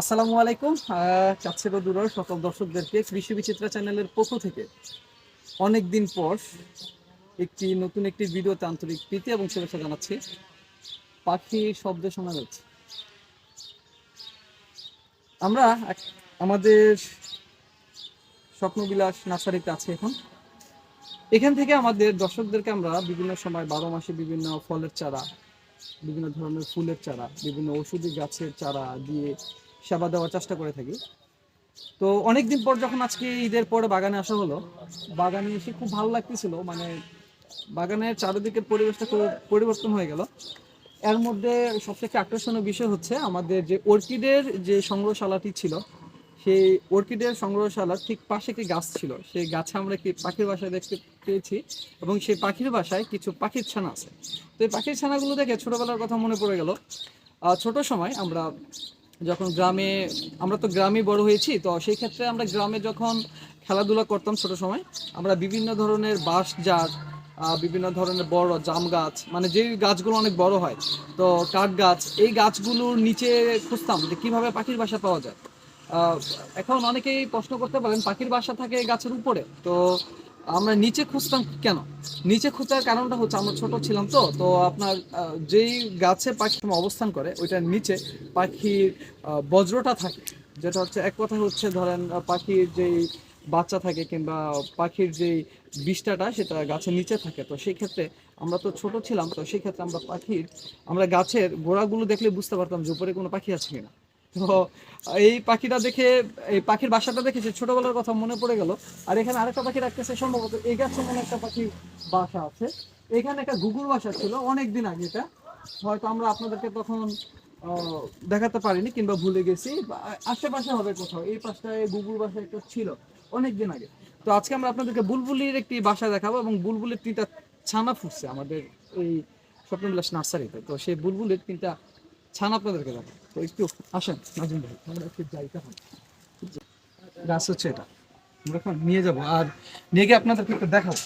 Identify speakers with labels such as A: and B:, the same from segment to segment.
A: আসসালামু আলাইকুম। চাচ্ছে দূরের সকল দর্শকদেরকে কৃষি বিচিত্রা চ্যানেলের পক্ষ থেকে। অনেক দিন পর একটি নতুন একটি ভিডিওতে আন্তরিক প্রীতি এবং শুভেচ্ছা জানাচ্ছি। পাখি শব্দ শোনা যাচ্ছে। আমরা আমাদের স্বপ্নবিলাস নার্সারিতে আছি এখন। এখান থেকে আমাদের দর্শকদেরকে আমরা বিভিন্ন সময় বারো মাসে বিভিন্ন ফলের চারা, বিভিন্ন ধরনের ফুলের চারা, বিভিন্ন ওষুধি গাছের চারা দিয়ে সেবা দেওয়ার চেষ্টা করে থাকি। তো অনেকদিন পর যখন আজকে ঈদের পরে বাগানে আসা হলো, বাগানে এসে খুব ভালো লাগতেছিল মানে বাগানের চারিদিকের পরিবেশটা খুব পরিবর্তন হয়ে গেল। এর মধ্যে সবথেকে আকর্ষণীয় বিষয় হচ্ছে আমাদের যে অর্কিডের যে সংগ্রহশালাটি ছিল, সেই অর্কিডের সংগ্রহশালার ঠিক পাশে একটি গাছ ছিল। সেই গাছে আমরা কি পাখির বাসায় দেখতে পেয়েছি এবং সেই পাখির বাসায় কিছু পাখির ছানা আছে। তো এই পাখির ছানাগুলো দেখে ছোটোবেলার কথা মনে পড়ে গেল। ছোট সময় আমরা যখন গ্রামে, আমরা তো গ্রামে বড় হয়েছি, তো সেই ক্ষেত্রে আমরা গ্রামে যখন খেলাধুলা করতাম ছোট সময়, আমরা বিভিন্ন ধরনের বাঁশ জার বিভিন্ন ধরনের বড় জাম গাছ মানে যে গাছগুলো অনেক বড় হয়, তো কাঠ গাছ, এই গাছগুলোর নিচে খুঁজতাম যে কীভাবে পাখির বাসা পাওয়া যায়। এখন অনেকেই প্রশ্ন করতে পারেন, পাখির বাসা থাকে গাছের উপরে, তো আমরা নিচে খুঁজতাম কেন? নিচে খোঁজার কারণটা হচ্ছে আমরা ছোট ছিলাম তো তো আপনার যেই গাছে পাখি অবস্থান করে, ওইটার নিচে পাখির বজ্রটা থাকে। যেটা হচ্ছে এক কথা হচ্ছে ধরেন পাখির যেই বাচ্চা থাকে কিংবা পাখির যেই বিষ্ঠাটা সেটা গাছের নিচে থাকে। তো সেই ক্ষেত্রে আমরা তো ছোট ছিলাম, তো সেই ক্ষেত্রে আমরা পাখির, আমরা গাছের গোড়াগুলো দেখলে বুঝতে পারতাম যে উপরে কোনো পাখি আছে কিনা। তো এই পাখিটা দেখে, এই পাখির বাসাটা দেখে সে ছোটবেলার কথা মনে পড়ে গেল। আর এখানে আরেকটা পাখি রাখতেছে, সম্ভবত এই গাছে মনে একটা পাখির বাসা আছে। এখানে একটা গুগুর বাসা ছিল অনেক দিন আগে এটা। হয়তো আমরা আপনাদেরকে তখন দেখাতে পারিনি কিংবা ভুলে গেছি। আশেপাশে হবে কোথাও, এই পাশটায় গুগুর বাসা একটা ছিল অনেক দিন আগে। তো আজকে আমরা আপনাদেরকে বুলবুলির একটি বাসা দেখাবো এবং বুলবুলির তিনটা ছানা ফুটছে আমাদের এই স্বপ্নবিলাস নার্সারিতে। তো সেই বুলবুলির তিনটা ছানা আপনাদেরকে যাব তো একটু আসেন, নাজিম ভাই, আমরা একটু যাই তখন। গাছ হচ্ছে এটা। আমরা এখন নিয়ে যাব। আর নিয়ে গিয়ে আপনাদেরকে একটু দেখাবো।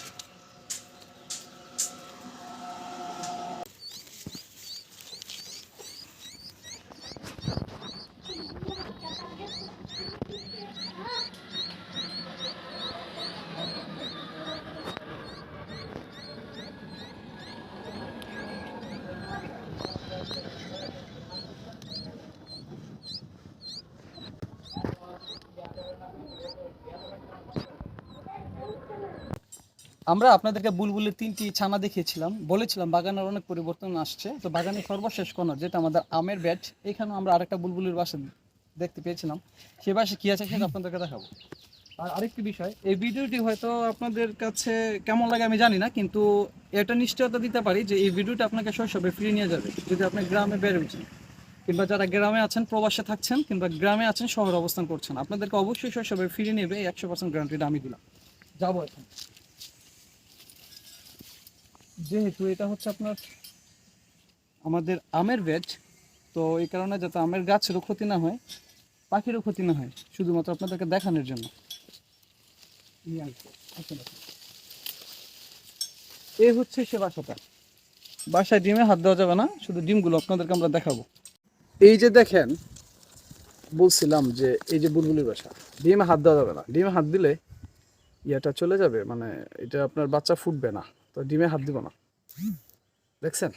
A: আমরা আপনাদেরকে বুলবুলের তিনটি ছানা দেখিয়েছিলাম, বলেছিলাম বাগানের অনেক পরিবর্তন আসছে। তো বাগানের সর্বশেষ কর্নার, যেটা আমাদের আমের ব্যাট, এখানেও আমরা আরেকটা বুলবুলির বাসা দেখতে পেয়েছিলাম। সে বাসে কি আছে সেটা আপনাদেরকে দেখাবো। আর আরেকটি বিষয়, এই ভিডিওটি হয়তো আপনাদের কাছে কেমন লাগে আমি জানি না, কিন্তু এটা নিশ্চয়তা দিতে পারি যে এই ভিডিওটা আপনাকে শৈশবে ফিরে নিয়ে যাবে, যদি আপনি গ্রামে বেড়ে উঠেন কিংবা যারা গ্রামে আছেন, প্রবাসে থাকছেন, কিংবা গ্রামে আছেন, শহরে অবস্থান করছেন, আপনাদেরকে অবশ্যই শৈশবে ফিরে নেবে একশো পার্সেন্ট গ্যারান্টিটা আমি দিলাম। যাব এখন। যেহেতু এটা হচ্ছে আপনার আমাদের আমের বেড তো এই কারণে যাতে আমের গাছেরও ক্ষতি না হয় পাখিরও ক্ষতি না হয় শুধুমাত্র আপনাদেরকে দেখানোর জন্য। আসুন, আসুন। এই হচ্ছে সে বাসাটা বাসায় ডিমে হাত দেওয়া যাবে না শুধু ডিমগুলো আপনাদেরকে আমরা দেখাবো এই যে দেখেন বলছিলাম যে এই যে বুলবুলির বাসা ডিমে হাত দেওয়া যাবে না ডিমে হাত দিলে ইয়েটা চলে যাবে মানে এটা আপনার বাচ্চা ফুটবে না, তো ডিমে হাত দিব না। দেখছেন?